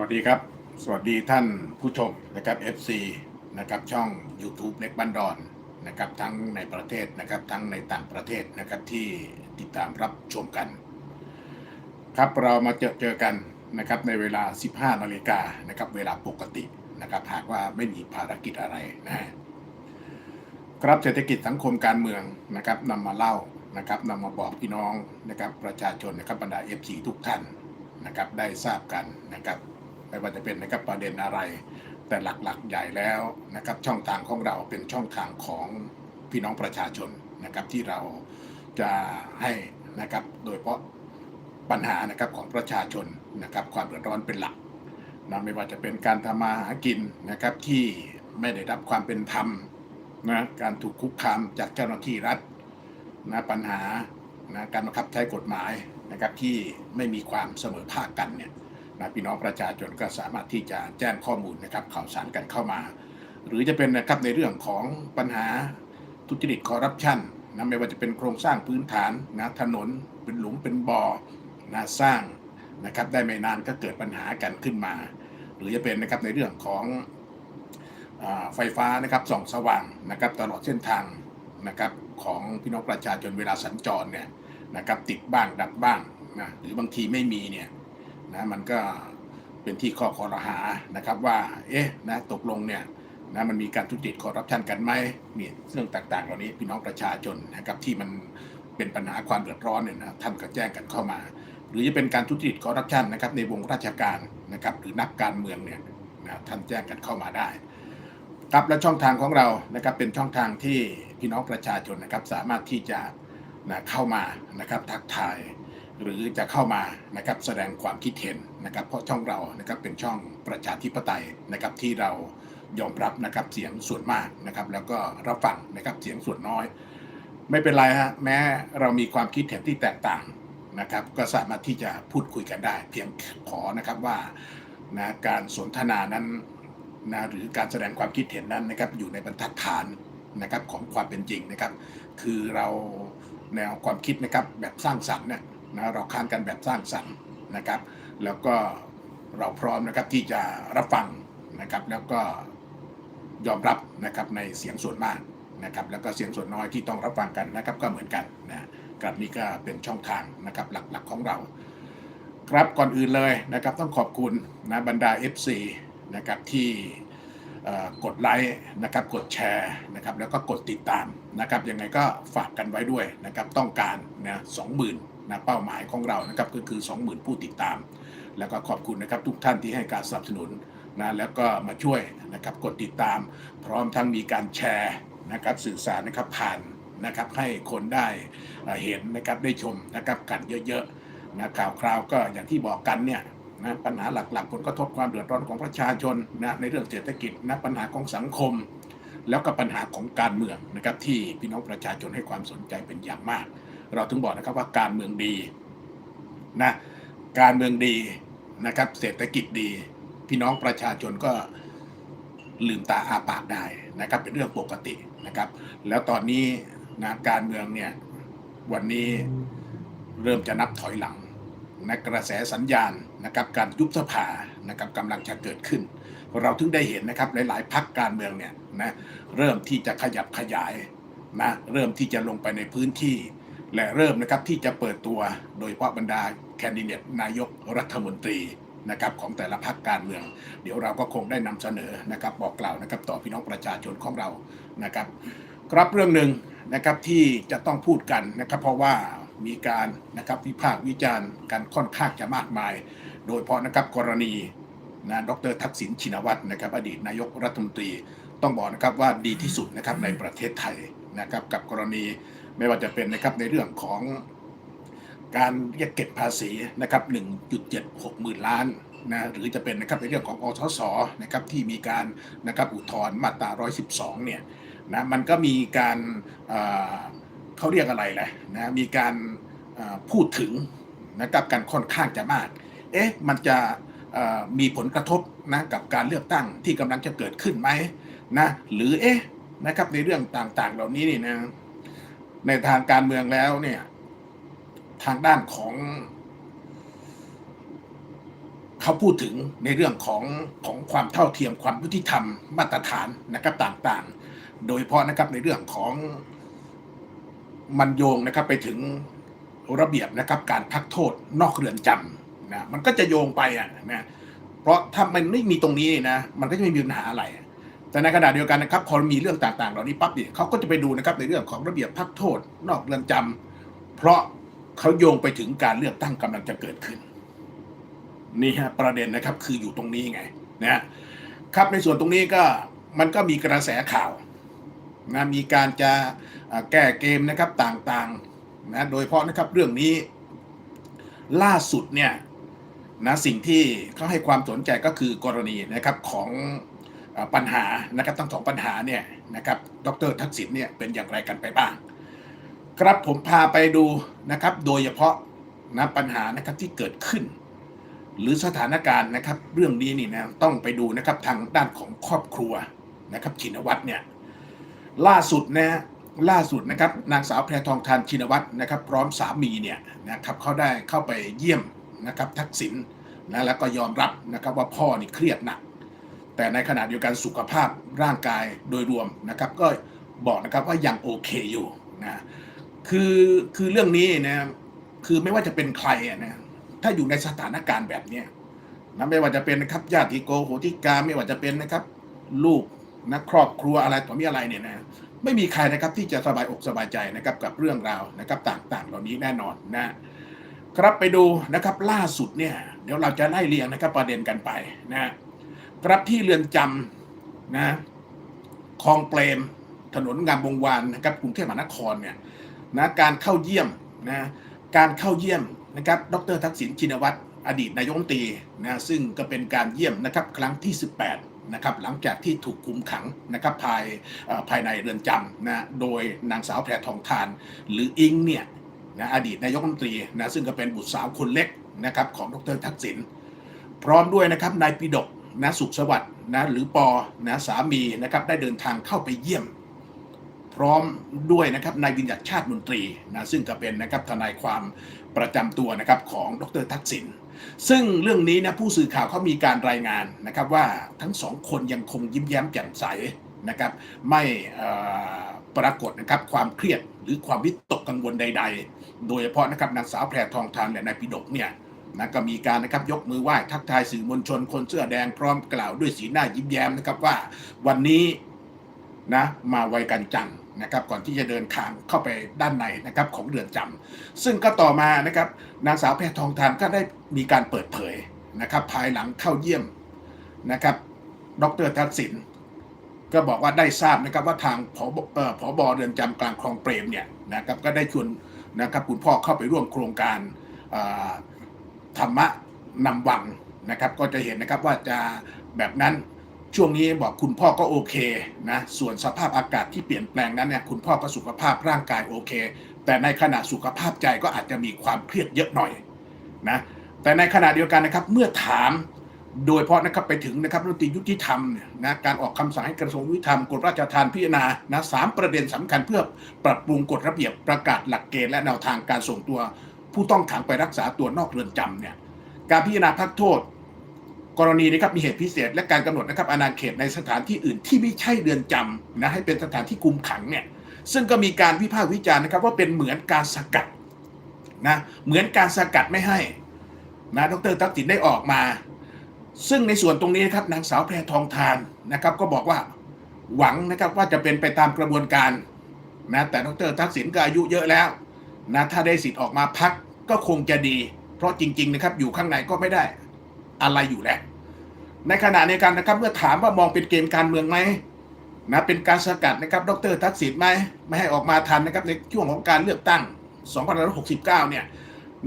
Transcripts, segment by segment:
วัสดีครับ สวัสดีท่านผู้ชมนะครับ FC นะครับช่อง YouTube เล็กบันดอนนะครับทั้งในประเทศนะครับทั้งในต่างประเทศนะครับที่ติดตามรับชมกัน ครับเรามาเจอเจอกันนะครับในเวลา 15นาฬิกานะครับเวลาปกตินะครับหากว่าไม่มีภารกิจอะไรนะครับเศรษฐกิจสังคมการเมืองนะครับนำมาเล่านะครับนำมาบอกพี่น้องนะครับประชาชนนะครับบรรดา FC ทุกท่านนะครับได้ทราบกันนะครับ ไม่ว่าจะเป็นนะครับประเด็นอะไร แต่หลักๆใหญ่แล้วนะครับช่องทางของเราเป็นช่องทางของพี่น้องประชาชนนะครับที่เราจะให้นะครับโดยเฉพาะปัญหานะครับของประชาชนนะครับความเดือดร้อนเป็นหลักนะไม่ว่าจะเป็นการทำมาหากินนะครับที่ไม่ได้รับความเป็นธรรมนะการถูกคุกคามจากเจ้าหน้าที่รัฐนะปัญหานะการบังคับใช้กฎหมายนะครับที่ไม่มีความเสมอภาคกันเนี่ย นะพี่น้องประชาชนก็สามารถที่จะแจ้งข้อมูลนะครับข่าวสารกันเข้ามา หรือจะเป็นนะครับในเรื่องของปัญหาทุจริตคอร์รัปชันนะไม่ว่าจะเป็นโครงสร้างพื้นฐานนะถนนเป็นหลุมเป็นบ่อนะสร้างนะครับได้ไม่นานก็เกิดปัญหากันขึ้นมา หรือจะเป็นนะครับในเรื่องของไฟฟ้านะครับส่องสว่างนะครับตลอดเส้นทางนะครับของพี่น้องประชาชนเวลาสัญจรเนี่ยนะครับติดบ้างดับบ้างนะหรือบางทีไม่มีเนี่ย นะมันก็เป็นที่ข้อคอรหานะครับว่าเอ๊ะนะตกลงเนี่ยนะมันมีการทุจริตคอร์รัปชันกันไหมเนี่ยเรื่องต่างๆ เหล่านี้พี่น้องประชาชนนะครับที่มันเป็นปัญหาความเดือดร้อนเนี่ยนะท่านก็แจ้งกันเข้ามา หรือจะเป็นการทุจริตคอร์รัปชันนะครับในวงราชการนะครับหรือนักการเมืองเนี่ยนะท่านแจ้งกันเข้ามาได้ครับและช่องทางของเรานะครับเป็นช่องทางที่พี่น้องประชาชนนะครับสามารถที่จะนะเข้ามานะครับทักทาย หรือจะเข้ามานะครับแสดงความคิดเห็นนะครับ เพราะช่องเรานะครับเป็นช่องประชาธิปไตยนะครับที่เรายอมรับนะครับเสียงส่วนมากนะครับ แล้วก็รับฟังนะครับเสียงส่วนน้อย ไม่เป็นไรฮะแม้เรามีความคิดเห็นที่แตกต่างนะครับ ก็สามารถที่จะพูดคุยกันได้ เพียงขอนะครับว่านะการสนทนานั้นนะหรือการแสดงความคิดเห็นนั้นนะครับอยู่ในบรรทัดฐานนะครับของความเป็นจริงนะครับ คือเราแนวความคิดนะครับแบบสร้างสรรค์เนี่ย นะเราค้านกันแบบสร้างสรรค์นะครับ แล้วก็เราพร้อมนะครับที่จะรับฟังนะครับแล้วก็ยอมรับนะครับในเสียงส่วนมากนะครับแล้วก็เสียงส่วนน้อยที่ต้องรับฟังกันนะครับก็เหมือนกันนะกับนี่ก็เป็นช่องทางนะครับหลักๆของเรา ครับก่อนอื่นเลยนะครับต้องขอบคุณนะบรรดา FC นะครับที่กดไลค์นะครับกดแชร์นะครับแล้วก็กดติดตามนะครับยังไงก็ฝากกันไว้ด้วยนะครับต้องการนะสองหมื่น นะเป้าหมายของเรานะครับก็คือ 20,000 ผู้ติดตาม แล้วก็ขอบคุณนะครับทุกท่านที่ให้การสนับสนุนนะแล้วก็มาช่วยนะครับกดติดตาม พร้อมทั้งมีการแชร์นะครับสื่อสารนะครับผ่านนะครับให้คนได้เห็นนะครับได้ชมนะครับกันเยอะๆนะข่าวคราวก็อย่างที่บอกกันเนี่ยนะปัญหาหลักๆ ผลกระทบความเดือดร้อนของประชาชนนะในเรื่องเศรษฐกิจนะปัญหาของสังคม แล้วก็ปัญหาของการเมืองนะครับที่พี่น้องประชาชนให้ความสนใจเป็นอย่างมาก เราถึงบอกนะครับว่าการเมืองดีนะการเมืองดีนะครับ เศรษฐกิจดี พี่น้องประชาชนก็ลืมตาอาปากได้นะครับ เป็นเรื่องปกตินะครับ แล้วตอนนี้นะการเมืองเนี่ยวันนี้เริ่มจะนับถอยหลังนะกระแสสัญญาณนะครับ การยุบสภานะครับกำลังจะเกิดขึ้น เราถึงได้เห็นนะครับหลายๆพักการเมืองเนี่ยนะเริ่มที่จะขยับขยายนะเริ่มที่จะลงไปในพื้นที่ และเริ่มนะครับที่จะเปิดตัวโดยเฉพาะบรรดาแคนดิเดตนายกรัฐมนตรีนะครับของแต่ละพรรคการเมือง เดี๋ยวเราก็คงได้นำเสนอนะครับบอกกล่าวนะครับต่อพี่น้องประชาชนของเรานะครับ ครับเรื่องหนึ่งนะครับที่จะต้องพูดกันนะครับเพราะว่ามีการนะครับวิพากษ์วิจารณ์กันค่อนข้างจะมากมาย โดยเฉพาะนะครับกรณีนะดรทักษิณชินวัตรนะครับอดีตนายกรัฐมนตรีต้องบอกนะครับว่าดีที่สุดนะครับในประเทศไทยนะครับกับกรณี ไม่ว่าจะเป็นนะครับในเรื่องของการเรียกเก็บภาษีนะครับ1.76หมื่นล้านนะหรือจะเป็นนะครับในเรื่องของอสสนะครับที่มีการนะครับอุทธรณ์มาตรา 112 เนี่ยนะมันก็มีการเอ่อเขาเรียกอะไรแหละนะมีการพูดถึงนะครับกันค่อนข้างจะมาก เอ๊ะมันจะมีผลกระทบนะกับการเลือกตั้งที่กำลังจะเกิดขึ้นไหมนะหรือเอ๊ะนะครับในเรื่องต่างๆ เหล่านี้นี่นะ ในทางการเมืองแล้วเนี่ย ทางด้านของเขาพูดถึงในเรื่องของของความเท่าเทียมความยุติธรรมมาตรฐานนะครับต่างๆ โดยเฉพาะนะครับในเรื่องของมันโยงนะครับไปถึงระเบียบนะครับการพักโทษนอกเรือนจำนะมันก็จะโยงไปอะนะเพราะถ้ามันไม่มีตรงนี้นะ มันก็จะไม่มีปัญหาอะไร แต่ในขณะเดียวกันนะครับพอมีเรื่องต่างๆ เหล่านี้ปั๊บเนี่ยเขาก็จะไปดูนะครับในเรื่องของระเบียบพักโทษ นอกเรือนจำเพราะเขาโยงไปถึงการเลือกตั้งกำลังจะเกิดขึ้นนี่ฮะประเด็นนะครับคืออยู่ตรงนี้ไงนะครับในส่วนตรงนี้ก็มันก็มีกระแสข่าวนะมีการจะแก้เกมนะครับต่างๆนะโดยเฉพาะนะครับเรื่องนี้ล่าสุดเนี่ยนะสิ่งที่เขาให้ความสนใจก็คือกรณีนะครับของ ปัญหานะครับทั้งสองปัญหาเนี่ยนะครับดรทักษิณเนี่ยเป็นอย่างไรกันไปบ้าง ครับผมพาไปดูนะครับโดยเฉพาะนะปัญหานะครับที่เกิดขึ้น หรือสถานการณ์นะครับ เรื่องนี้นี่นะต้องไปดูนะครับทางด้านของครอบครัวนะครับชินวัตรเนี่ยล่าสุดนะล่าสุดนะครับนางสาวแพรทองทานชินวัตรนะครับพร้อมสามีเนี่ยนะครับเขาได้เข้าไปเยี่ยมนะครับทักษิณนะแล้วก็ยอมรับนะครับว่าพ่อนี่เครียดหนัก แต่ในขณะเดียวกันสุขภาพร่างกายโดยรวมนะครับ ก็บอกนะครับว่ายังโอเคอยู่นะคือคือเรื่องนี้นะคือไม่ว่าจะเป็นใครนะถ้าอยู่ในสถานการณ์แบบนี้นะไม่ว่าจะเป็นนะครับญาติโกโหติกาไม่ว่าจะเป็นนะครับ ลูกนะครอบครัวอะไรต่อมีอะไรเนี่ยนะไม่มีใครนะครับที่จะสบายอกสบายใจนะครับกับเรื่องราวนะครับต่างๆ เหล่านี้แน่นอนนะครับไปดูนะครับล่าสุดเนี่ยเดี๋ยวเราจะไล่เรียงนะครับประเด็นกันไปนะค รับที่เรือนจำนะคลองเปรม ถนนงามวงวานนะครับกรุงเทพมหานครเนี่ยนะการเข้าเยี่ยมนะการเข้าเยี่ยมนะครับดรทักษิณชินวัตรอดีตนายกรัฐมนตรีนะซึ่งก็เป็นการเยี่ยมนะครับครั้งที่ 18นะครับหลังจากที่ถูกคุมขังนะครับภายภายในเรือนจำนะโดยนางสาวแพรทองทาน หรืออิงเนี่ยนะอดีตนายกรัฐมนตรีนะซึ่งก็เป็นบุตรสาวคนเล็กนะครับของดรทักษิณพร้อมด้วยนะครับนายปิดก นะสุขสวัสดิ์นะหรือปอนะสามีนะครับได้เดินทางเข้าไปเยี่ยม พร้อมด้วยนะครับนายวิญญัตชาติมนตรีนะซึ่งก็เป็นนะครับทนายความประจำตัวนะครับของดรทักษิณซึ่งเรื่องนี้นะผู้สื่อข่าวเขามีการรายงานนะครับว่าทั้งสองคนยังคงยิ้มแย้มแจ่มใสนะครับไม่ปรากฏนะครับความเครียดหรือความวิตกกังวลใด ๆ โดยเฉพาะนะครับนางสาวแพรทองทานและนายปิดกเนี่ย นะก็มีการนะครับยกมือไหว้ทักทายสื่อมวลชนคนเสื้อแดงพร้อมกล่าวด้วยสีหน้ายิ้มแย้มนะครับว่าวันนี้นะมาไวกันจังนะครับก่อนที่จะเดินทางเข้าไปด้านในนะครับของเรือนจำซึ่งก็ต่อมานะครับนางสาวแพทองทานก็ได้มีการเปิดเผยนะครับภายหลังเข้าเยี่ยมนะครับดรทักษิณก็บอกว่าได้ทราบนะครับว่าทางผบเอ่อผบเรือนจำกลางคลองเปรมเนี่ยนะครับก็ได้ชวนนะครับคุณพ่อเข้าไปร่วมโครงการอ่า ธรรมะนำวังนะครับ ก็จะเห็นนะครับว่าจะแบบนั้นช่วงนี้บอกคุณพ่อก็โอเคนะส่วนสภาพอากาศที่เปลี่ยนแปลงนั้นเนี่ยคุณพ่อก็สุขภาพร่างกายโอเค แต่ในขณะสุขภาพใจก็อาจจะมีความเครียดเยอะหน่อยนะแต่ในขณะเดียวกันนะครับเมื่อถามโดยเฉพาะนะครับไปถึงนะครับรัฐมนตรียุติธรรมนะการออกคำสั่งให้กระทรวงยุติธรรมกฎราชทานพิจารณานะสามประเด็นสำคัญเพื่อปรับปรุงกฎระเบียบประกาศหลักเกณฑ์และแนวทางการส่งตัว ผู้ต้องขังไปรักษาตัวนอกเรือนจำเนี่ยการพิจารณาพักโทษ กรณีนี้ครับมีเหตุพิเศษ และการกำหนดนะครับอาณาเขตในสถานที่อื่นที่ไม่ใช่เรือนจำนะให้เป็นสถานที่คุมขังเนี่ยซึ่งก็มีการวิพากษ์วิจารณ์นะครับว่าเป็นเหมือนการสกัดนะเหมือนการสกัดไม่ให้นะดรทักษิณได้ออกมา ซึ่งในส่วนตรงนี้นะครับนางสาวแพรทองทานนะครับ ก็บอกว่าหวังนะครับว่าจะเป็นไปตามกระบวนการนะแต่ดรทักษิณก็อายุเยอะแล้ว นะถ้าได้สิทธิ์ออกมาพักก็คงจะดี เพราะจริง ๆ นะครับ อยู่ข้างในก็ไม่ได้อะไรอยู่แล้วในขณะในการนะครับเมื่อถามว่ามองเป็นเกมการเมืองไหมนะเป็นการสกัดนะครับดรทักษิณไหมไม่ให้ออกมาทันนะครับในช่วงของการเลือกตั้ง2569 เนี่ย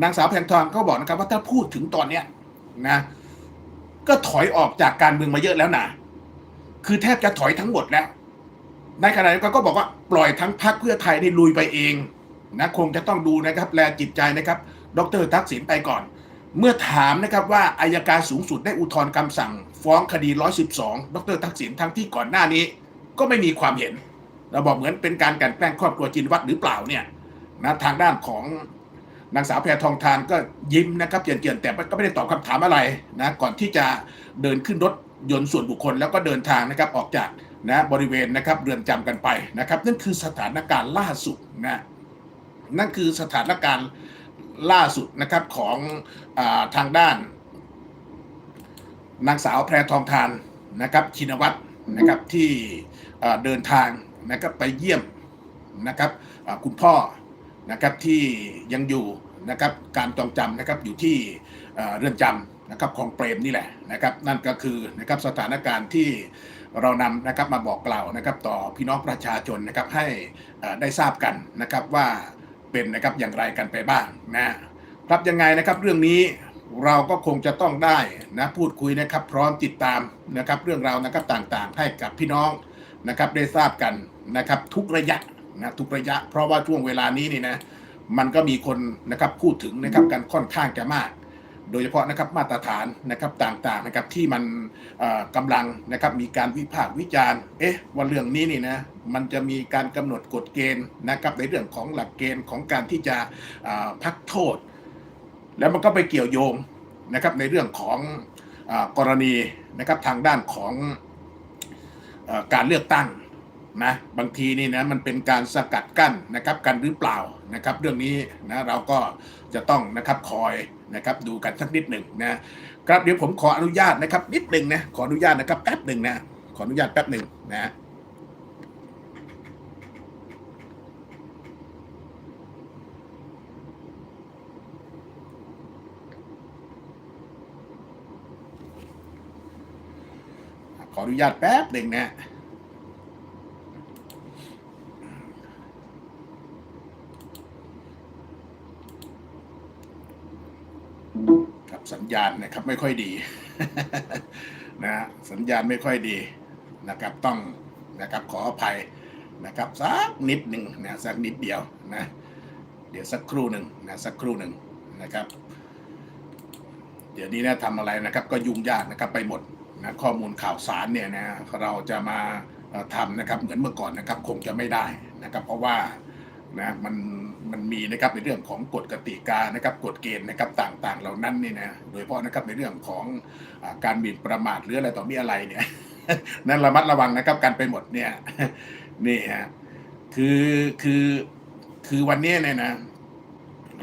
นางสาวแพงทองเขาบอกนะครับว่าถ้าพูดถึงตอนเนี้ยนะก็ถอยออกจากการเมืองมาเยอะแล้วนะคือแทบจะถอยทั้งหมดแล้ว ในขณะเดียวกันก็บอกว่าปล่อยทั้งพรรคเพื่อไทยได้ลุยไปเอง นะคงจะต้องดูนะครับแลจิตใจนะครับ ดรทักษิณไปก่อน เมื่อถามนะครับว่าอายการสูงสุดได้อุทธรณ์คำสั่ง ฟ้องคดี 112 ดรทักษิณทั้งที่ก่อนหน้านี้ ก็ไม่มีความเห็นเราบอกเหมือนเป็นการกันแกล้งครอบครัวจินวัตรหรือเปล่าเนี่ยนะทางด้านของนางสาวแพทองทานก็ยิ้มนะครับเจียนๆแต่ก็ไม่ได้ตอบคำถามอะไรนะก่อนที่จะเดินขึ้นรถยนต์ส่วนบุคคลแล้วก็เดินทางนะครับออกจากนะบริเวณนะครับเรือนจำกันไปนะครับนั่นคือสถานการณ์ล่าสุดนะ นั่นคือสถานการณ์ล่าสุดนะครับของอทางด้าน นางสาวแพรทองทานนะครับชินวัตรนะครับที่เดินทางนะครับไปเยี่ยมนะครับคุณพ่อนะครับที่ยังอยู่นะครับการจองจำนะครับอยู่ที่เรือนจำนะครับของเปรมนี่แหละนะครับนั่นก็คือนะครับสถานการณ์ที่เรานำนะครับมาบอกกล่าวนะครับต่อพี่น้องประชาชนนะครับให้ได้ทราบกันนะครับว่า เป็นนะครับอย่างไรกันไปบ้างนะครับยังไงนะครับเรื่องนี้เราก็คงจะต้องได้นะพูดคุยนะครับพร้อมติดตามนะครับเรื่องราวนะครับต่างๆ ให้กับพี่น้องนะครับได้ทราบกันนะครับทุกระยะนะทุกระยะ เพราะว่าช่วงเวลานี้นี่นะมันก็มีคนนะครับพูดถึงนะครับกันค่อนข้างจะมาก โดยเฉพาะนะครับมาตรฐานนะครับต่างๆนะครับที่มันเอ่อกำลังนะครับมีการวิพากษ์วิจารณ์เอ๊ะว่าเรื่องนี้นี่นะมันจะมีการกำหนดกฎเกณฑ์นะครับในเรื่องของหลักเกณฑ์ของการที่จะพักโทษ แล้วมันก็ไปเกี่ยวโยงนะครับในเรื่องของอกรณีนะครับทางด้านของอการเลือกตั้งนะบางทีนี่นะมันเป็นการสกัดกั้นนะครับกันหรือเปล่านะครับ เรื่องนี้นะเราก็จะต้องนะครับคอย นะครับดูกันสักนิดหนึ่งนะครับเดี๋ยวผมขออนุญาตนะครับ นิดหนึ่งนะขออนุญาตนะครับแป๊บหนึ่งนะขออนุญาตแป๊บหนึ่งนะขออนุญาตแป๊บหนึ่งนะ ครับ สัญญาณนะครับไม่ค่อยดีนะฮะสัญญาณไม่ค่อยดีนะครับต้องนะครับขออภัยนะครับสักนิดหนึ่งนะสักนิดเดียวนะเดี๋ยวสักครู่หนึ่งนะสักครู่หนึ่งนะครับ เดี๋ยวนี้นะทำอะไรนะครับก็ยุ่งยากนะครับไปหมดนะข้อมูลข่าวสารเนี่ยนะเราจะมาทำนะครับเหมือนเมื่อก่อนนะครับคงจะไม่ได้นะครับ เพราะว่า นะมันมันมีนะครับในเรื่องของกฎกติกานะครับกฎเกณฑ์นะครับต่างๆ เหล่านั้นนี่นะโดยเฉพาะนะครับในเรื่องของอการหมิ่นประมาทหรืออะไรต่อมีอะไรเนี่ยนั่นระมัดระวังนะครับกันไปหมดเนี่ยนี่ฮะคือคือคือวันนี้เนี่ยนะ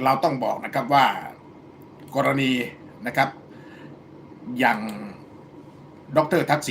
เราต้องบอกนะครับว่ากรณีนะครับอย่างดรทักษิณ